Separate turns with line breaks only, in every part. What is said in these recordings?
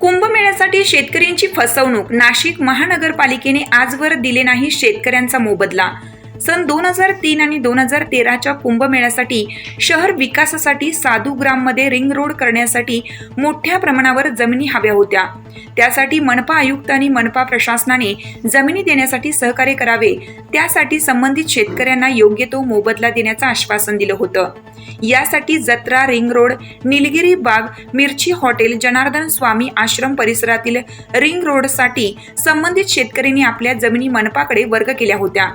कुंभमेळ्यासाठी शेतकऱ्यांची फसवणूक. नाशिक महानगरपालिकेने आजवर दिले नाही शेतकऱ्यांचा मोबदला. सन दोन हजार तीन आणि दोन हजार तेराच्या कुंभमेळ्यासाठी शहर विकासासाठी साधूग्राममध्ये रिंग रोड करण्यासाठी मोठ्या प्रमाणावर जमिनी हव्या होत्या. त्यासाठी मनपा आयुक्त आणि मनपा प्रशासनाने जमिनी देण्यासाठी सहकार्य करावे त्यासाठी संबंधित शेतकऱ्यांना योग्य तो मोबदला देण्याचं आश्वासन दिलं होतं. यासाठी जत्रा रिंग रोड निलगिरी बाग मिरची हॉटेल जनार्दन स्वामी आश्रम परिसरातील रिंग रोडसाठी संबंधित शेतकऱ्यांनी आपल्या जमिनी मनपाकडे वर्ग केल्या होत्या.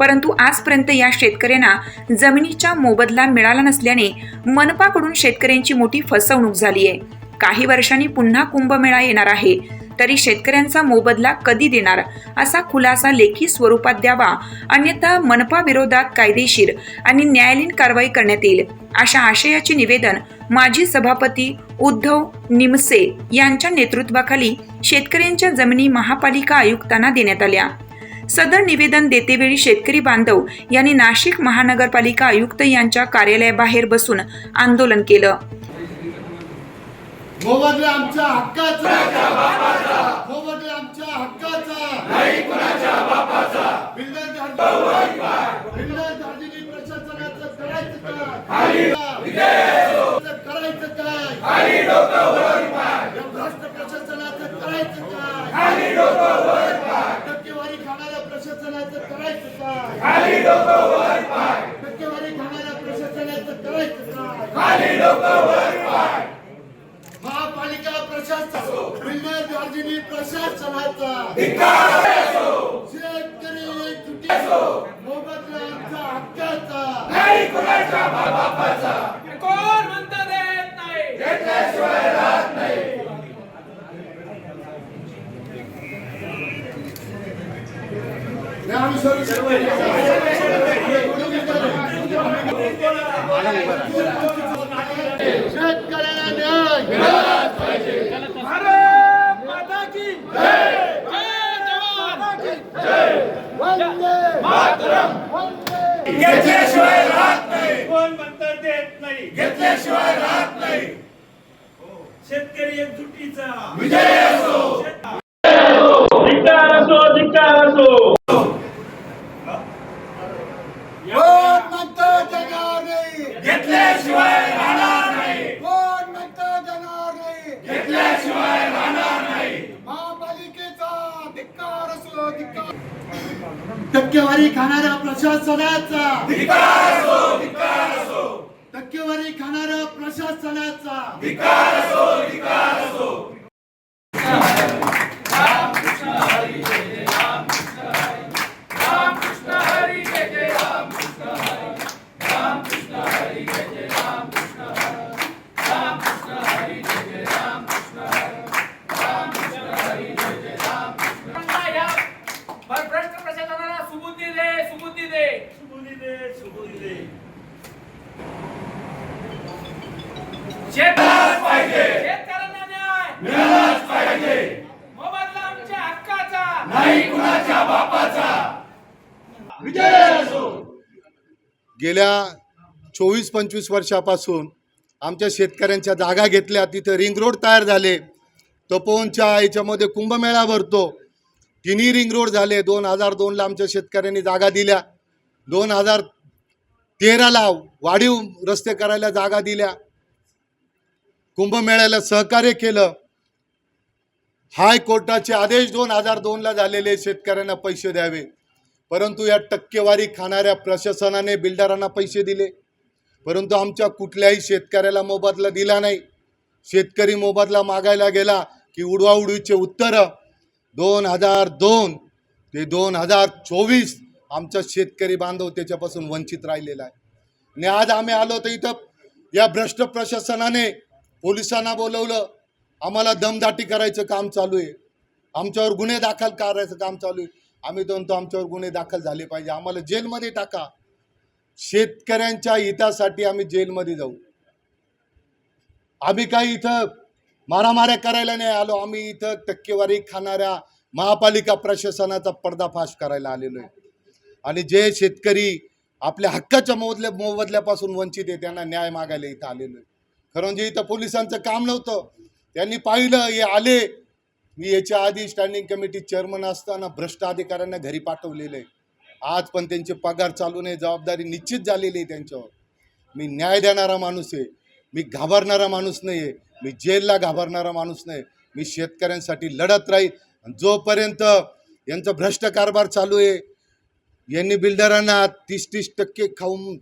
परंतु आजपर्यंत या शेतकऱ्यांना जमिनीचा मोबदला मिळाला नसल्याने मनपाकडून शेतकऱ्यांची मोठी फसवणूक झाली आहे. काही वर्षांनी पुन्हा कुंभमेळा येणार आहे. तरी शेतकऱ्यांचा मोबदला कधी देणार? असा खुलासा लेखी स्वरूपात द्यावा अन्यथा मनपा विरोधात कायदेशीर आणि न्यायालयीन कारवाई करण्यात येईल. अशा आशयाचे निवेदन माजी सभापती उद्धव निमसे यांच्या नेतृत्वाखाली शेतकऱ्यांच्या जमिनी महापालिका आयुक्तांना देण्यात आल्या. सदर निवेदन देतेवेळी शेतकरी बांधव यांनी नाशिक महानगरपालिका आयुक्त यांच्या कार्यालयाबाहेर बसून आंदोलन केलं.
मोबदला आमच्या हक्काचा. मोबदला आमच्या हक्काचा. नाही कुणाच्या बापाचा. बिल्डर बिल्डर दार्जिलिंग प्रशासनाचं करायचं काय करायचं काय या भ्रष्ट प्रशासनाचं करायचं काय टक्केवारी खाणाऱ्या प्रशासनाचं करायचं काय टक्केवारी खाणाऱ्या प्रशासनाचं करायचं काय महापालिका प्रशासन बिल्डर दार्जिलिंग प्रशासनाचा. शेतकरी एकजुटी मोबदला आमच्या हक्काचा.
कोण म्हणता देत नाही?
शेतकऱ्याला न्याय
भारत माता की जय घेतल्याशिवाय राहत नाही कोण म्हणता देत नाही घेतल्याशिवाय राहत नाही शेतकरी एकजुटीचा विजय असो धिक्कार असो धिक्कार असो घेतल्याशिवाय राहणार नाही
कोण म्हणतं देणार नाही
घेतल्याशिवाय राहणार नाही
महापालिकेचा धिक्कार असो धिक्कार टक्केवारी खाणाऱ्या प्रशासनाचा.
असो
टक्केवारी खाणाऱ्या प्रशासनाचा
धिक्कार असो धिक्कार असो
भ्रष्ट प्रशासनाला सुबुद्धी दे सुबुद्धी दे
पाहिजे.
शेतकऱ्यांना न्याय.
मिळालाच पाहिजे.
मोबदला आमच्या हक्काचा.
नाही कुणाच्या बापाचा. विजय असो.
गेल्या चोवीस पंचवीस वर्षापासून आमच्या शेतकऱ्यांच्या जागा घेतल्या. तिथं रिंग रोड तयार झाले. तपोवनच्या याच्यामध्ये कुंभमेळा भरतो. तिन्ही रिंग रोड झाले. दोन हजार दोनला आमच्या शेतकऱ्यांनी जागा दिल्या. दोन हजार तेराला वाढीव रस्ते करायला जागा दिल्या. कुंभमेळ्याला सहकार्य केलं. हायकोर्टाचे आदेश दोन हजार दोनला झालेले शेतकऱ्यांना पैसे द्यावे. परंतु या टक्केवारी खाणाऱ्या प्रशासनाने बिल्डरांना पैसे दिले. परंतु आमच्या कुठल्याही शेतकऱ्याला मोबदला दिला नाही. शेतकरी मोबदला मागायला गेला की उडवाउडवीचे उत्तरं दोन हजार दोन ते दोन हजार चोवीस आमचा शेतकरी बांधव त्याच्यापासून वंचित राहिलेला आहे. आणि आज आम्ही आलो तर इथं या भ्रष्ट प्रशासनाने पोलिसांना बोलवलं आम्हाला दमदाटी करायचं काम चालू आहे. आमच्यावर गुन्हे दाखल करायचं काम चालू आहे. आम्ही दोन म्हणतो आमच्यावर गुन्हे दाखल झाले पाहिजे. आम्हाला जेलमध्ये टाका. शेतकऱ्यांच्या हितासाठी आम्ही जेलमध्ये जाऊ. आम्ही काही इथं मारामाऱ्या करायला नाही आलो. आम्ही इथं टक्केवारी खाणाऱ्या महापालिका प्रशासनाचा पर्दाफाश करायला आलेलो आहे. आणि जे शेतकरी आपल्या हक्काच्या मोबदल्या मोबदल्यापासून वंचित आहे त्यांना न्याय मागायला इथं आलेलो आहे. खरं म्हणजे इथं पोलिसांचं काम नव्हतं. त्यांनी पाहिलं हे आले. मी याच्या आधी स्टँडिंग कमिटी चेअरमन असताना भ्रष्ट अधिकाऱ्यांना घरी पाठवलेलं आहे. आज पण त्यांचे पगार चालू नाही जबाबदारी निश्चित झालेली आहे त्यांच्यावर. मी न्याय देणारा माणूस आहे. मी घाबरणारा माणूस नाही आहे. मी जेलला घाबरणारा माणूस नाही मी शेतकऱ्यांसाठी लढत राहील. आणि जोपर्यंत यांचा भ्रष्ट कारभार चालू आहे यांनी बिल्डरांना तीस तीस टक्के खाऊन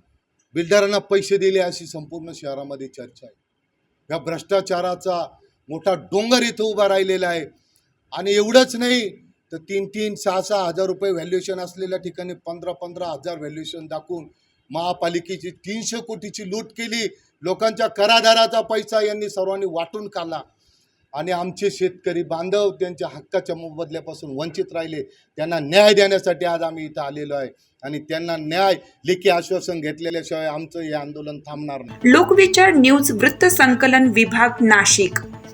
बिल्डरांना पैसे दिले अशी संपूर्ण शहरामध्ये चर्चा आहे. या भ्रष्टाचाराचा मोठा डोंगर इथं उभा राहिलेला आहे. आणि एवढंच नाही तर तीन तीन सहा सहा हजार रुपये व्हॅल्युएशन असलेल्या ठिकाणी पंधरा पंधरा हजार व्हॅल्युएशन दाखवून महापालिकेची तीनशे कोटीची लूट केली. लोकांच्या कराधाराचा पैसा यांनी सर्वांनी वाटून काढला. आणि आमचे शेतकरी बांधव त्यांच्या हक्काच्या मोबदल्यापासून वंचित राहिले. त्यांना न्याय देण्यासाठी आज आम्ही इथं आलेलो आहे. आणि त्यांना न्याय लेखी आश्वासन घेतलेल्याशिवाय आमचं हे आंदोलन थांबणार नाही.
लोकविचार न्यूज वृत्त संकलन विभाग नाशिक.